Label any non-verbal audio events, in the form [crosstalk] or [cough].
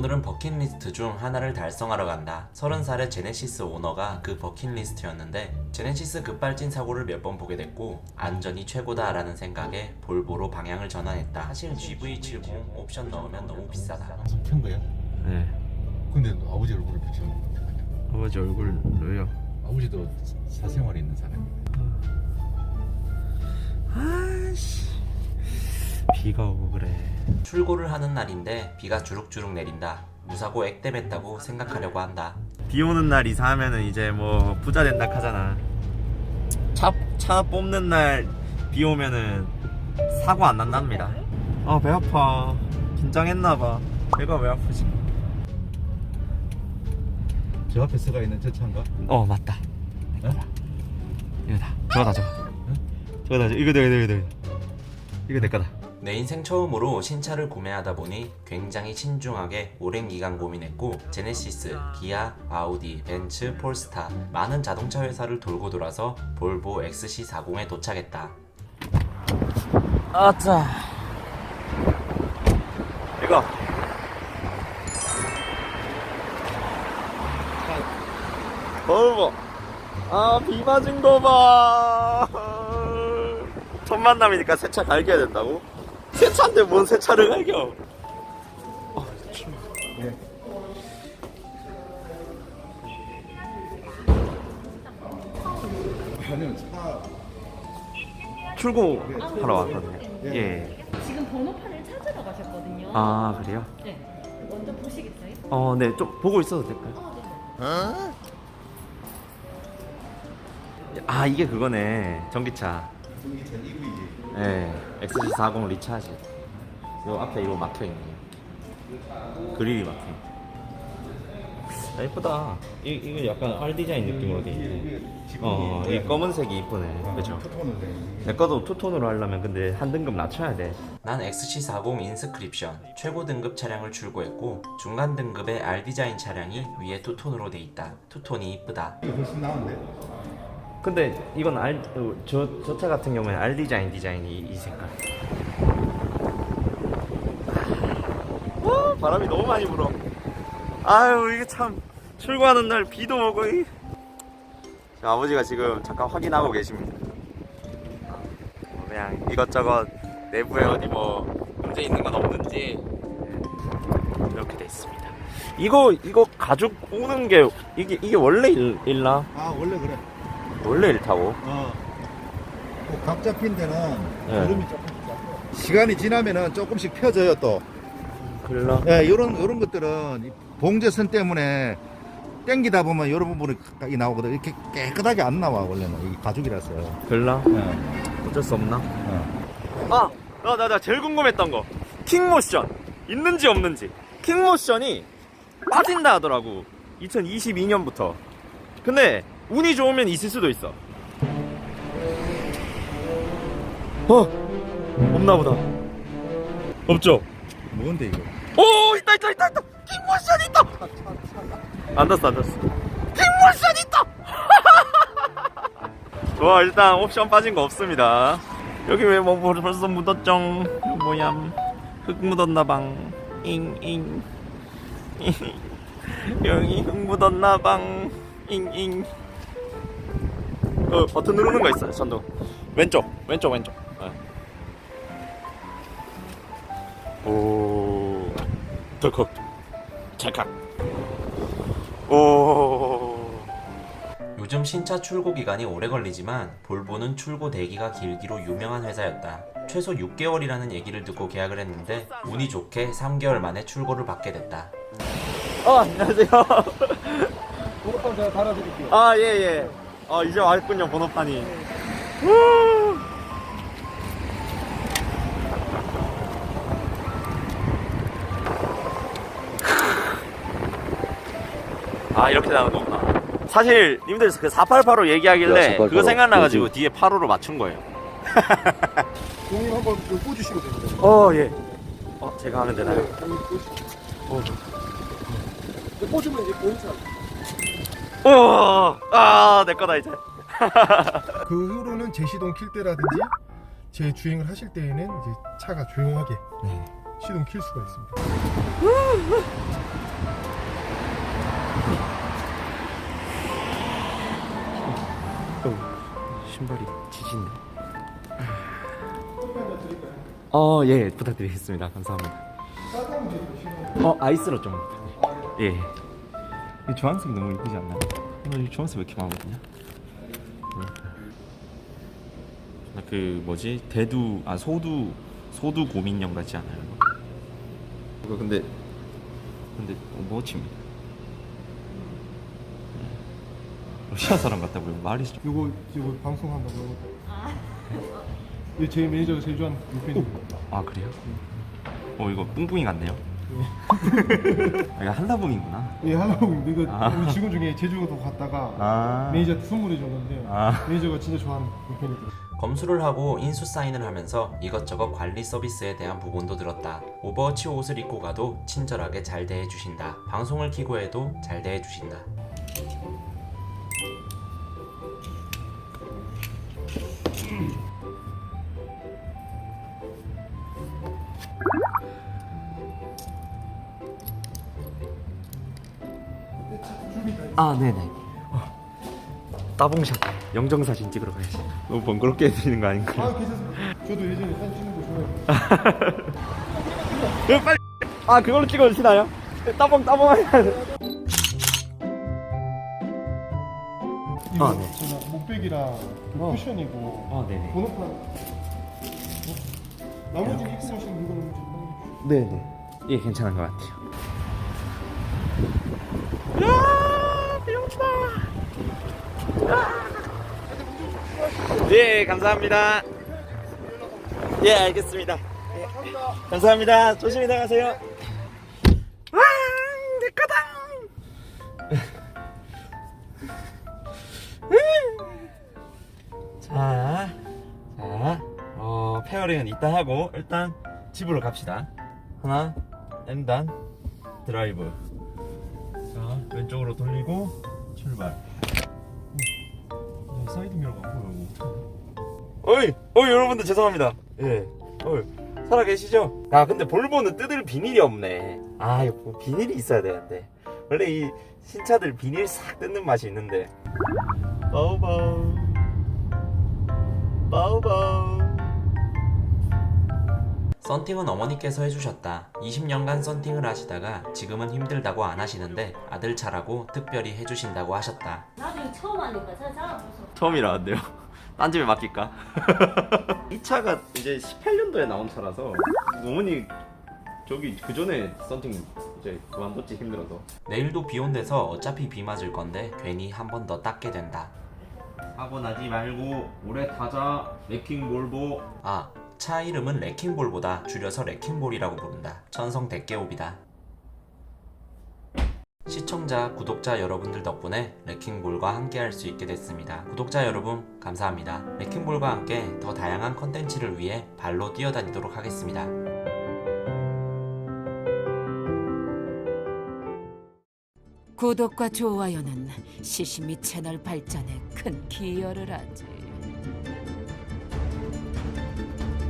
오늘은 버킷리스트 중 하나를 달성하러 간다. 30살의 제네시스 오너가 그 버킷리스트였는데 제네시스 급발진 사고를 몇 번 보게 됐고 안전이 최고다라는 생각에 볼보로 방향을 전환했다. 사실 GV70 옵션 넣으면 너무 비싸다. 켠 거야? 네. 근데 너 아버지 얼굴을 어떡하냐? 아버지 얼굴로요. 아버지도 사생활이 있는 사람이야. 아씨. 비가 오고 그래. 출고를 하는 날인데 비가 주룩주룩 내린다. 무사고 액땜했다고 생각하려고 한다. 비 오는 날 이사하면은 이제 뭐 부자 된다 하잖아. 차, 차 뽑는 날 비 오면은 사고 안 난답니다. 아, 배 아파. 긴장했나봐. 배가 왜 아프지? 저 앞에 서가 있는 저 차인가? 어, 맞다. 어? 이거다. 저거다, 저거. 저거다, 저거. 이거, 이거, 이거, 이거. 이거 내 거다. 내 인생 처음으로 신차를 구매하다 보니 굉장히 신중하게 오랜 기간 고민했고 제네시스, 기아, 아우디, 벤츠, 폴스타 많은 자동차 회사를 돌고 돌아서 볼보 XC40에 도착했다. 아짜. 이거. 볼보. 아, 비 맞은 거 봐. 첫 만남이니까 새차 갈겨야 된다고? 새 차인데 뭔 새 차를 갈겨? 어, 참. 아니면 차 출고 하러 왔거든요. 예. 지금 번호판을 찾으러 가셨거든요. 아, 그래요? 네. 먼저 보시겠어요? 어, 네. 좀 보고 있어도 될까요? 어, 네. 아 이게 그거네 전기차 전기차 2구이지. 네 XC40 리차지 요 앞에 이거 막혀 있네 그릴이 막혀있네 아 이쁘다 이, 이거 약간 R 디자인 느낌으로 돼 있네 어, 이 검은색이 이쁘네 그죠. 내 거도 투톤으로 하려면 근데 한 등급 낮춰야 돼 난 XC40 인스크립션 최고 등급 차량을 출고했고 중간 등급의 R 디자인 차량이 위에 투톤으로 돼 있다. 투톤이 이쁘다. 이거 훨씬 나은데? 근데 이건 R 저저 차 같은 경우에는 R 디자인 디자인이 이, 이 색깔. 와 바람이 너무 많이 불어. 아유 이게 참 출고하는 날 비도 오고 이. 자, 아버지가 지금 잠깐 확인하고 계십니다. 어, 그냥 이것저것 내부에 어디 뭐 문제 있는 건 없는지 네, 이렇게 돼 있습니다. 이거 이거 가죽 오는 게 이게 이게 원래 일, 일나 아 원래 그래. 원래 일타고 어. 그각 잡힌 데는 네. 기름이 조금씩 잡고. 시간이 지나면은 조금씩 펴져요 또. 그래 예, 요런 요런 것들은 이 봉제선 때문에 땡기다 보면 이런 부분이 이 나오거든. 이렇게 깨끗하게 안 나와 원래는 이 가죽이라서. 글라 예. 어쩔 수 없나? 어. 아, 나, 나, 나 제일 궁금했던 거. 킹모션. 있는지 없는지. 킹모션이 빠진다 하더라고. 2022년부터. 근데, 운이 좋으면 있을 수도 있어. 어! 없나 보다. 없죠? 뭔데 이거? 오! 있다, 있다, 있다, 있다! 킹모션 있다! 안 닿았어, 안 닿았어. 킹모션 있다! [laughs] 좋아, 일단 옵션 빠진 거 없습니다. 여기 왜 뭐 벌써 묻었죠? 뭐야? 흙 묻었나 방. 잉잉. [laughs] 여기 흙 묻었나 방. 잉잉. 어 버튼 누르는 거 있어요. 전동. 왼쪽, 왼쪽, 왼쪽. 네. 오. 덜컥. 찰칵. 오. 요즘 신차 출고 기간이 오래 걸리지만 볼보는 출고 대기가 길기로 유명한 회사였다. 최소 6개월이라는 얘기를 듣고 계약을 했는데 운이 좋게 3개월 만에 출고를 받게 됐다. 어, 안녕하세요. 제가 달아드릴게요. 아, 예, 예. 아, 이제 왔군요, 번호판이. 후. 아, 이렇게 나오는 거구나. 사실, 님들 그 488로 얘기하길래 그거 생각나가지고 뒤에 85로 맞춘 거예요. [laughs] 공님 한번 이거 꽂으시면 됩니다. 어, 예. 어, 제가 하면 되나요? 공님 꽂으시면. 어. 꽂으면 이제 보이차. 어, 오아내 거다 이제 [laughs] 그 후로는 제시동 킬 때라든지 제 주행을 하실 때에는 이제 차가 조용하게 네. 시동 킬 수가 있습니다. 신발이 지진네. 어, 예, 부탁드리겠습니다. 감사합니다. 어, 아이스로 좀. 예. 이 주황색 너무 이쁘지 않나요? 오늘 이 주황색 왜 이렇게 많거든요? 그 뭐지 대두 아 소두 소두 고민형 같지 않아요? 이거 근데 근데 뭐칩니다. 러시아 사람 같다 보여 말이 좀. 요거 [laughs] 이거 방송한다고. 이게 제 매니저가 제일 좋아하는 팬입니다. 아 그래요? 어 이거 뿡뿡이 같네요. 이거 한라봉이구나. 예, 하나고 이거 아. 우리 직원 중에 제주도 갔다가 아. 매니저한테 선물해 줬는데 아. 매니저가 진짜 좋아하는 팬이더라고요. 검수를 하고 인수 사인을 하면서 이것저것 관리 서비스에 대한 부분도 들었다. 오버워치 옷을 입고 가도 친절하게 잘 대해주신다. 방송을 키고 해도 잘 대해주신다. 아 네네. 따봉샷 영정 사진 찍으러 가야지. 너무 번거롭게 해드리는 거 아닌가? 아, 괜찮습니다. 저도 예전에 사진 찍는 거 좋아해요. 네, [laughs] 빨리. 아 그걸로 찍어주시나요? 따봉 따봉 해야 돼. 이거 아, 네. 제가 그 어. 쿠션이고 아 네네. 번호판 어? 나머지 입고 오신 물건은 좀 네네. 예 괜찮은 것 같아요. 네 감사합니다. 예 알겠습니다. 예, 감사합니다. 조심히 나가세요. 와, 내 거다. 자, 자, 어, 페어링은 이따 하고 일단 집으로 갑시다. 하나, 엔단, 드라이브. 자, 왼쪽으로 돌리고 출발. 어, 사이드 미러가 안 보여. 어이, 어이 여러분들 죄송합니다. 예, 어이 살아 계시죠? 아 근데 볼보는 뜯을 비닐이 없네. 아 이거 뭐 비닐이 있어야 되는데 원래 이 신차들 비닐 싹 뜯는 맛이 있는데. 바우바우, 바우바우. 썬팅은 어머니께서 해주셨다. 20년간 썬팅을 하시다가 지금은 힘들다고 안 하시는데 아들 차라고 특별히 해주신다고 하셨다. 나중에 처음 하니까 잘 잘하면서 처음이라는데요. [laughs] 딴 집에 맡길까? [laughs] 이 차가 이제 18년도에 나온 차라서 어머니 저기 그 전에 썬팅 이제 그만뒀지 힘들어서. 내일도 비 온대서 어차피 비 맞을 건데 괜히 한 번 더 닦게 된다. 하고 나지 말고 오래 타자 레킹 볼보. 아, 차 이름은 레킹볼보다 줄여서 레킹볼이라고 부른다. 천성 대깨옵이다. 시청자, 구독자 여러분들 덕분에 레킹볼과 함께 할 수 있게 됐습니다. 구독자 여러분, 감사합니다. 레킹볼과 함께 더 다양한 컨텐츠를 위해 발로 뛰어다니도록 하겠습니다. 구독과 좋아요는 시시미 채널 발전에 큰 기여를 하지.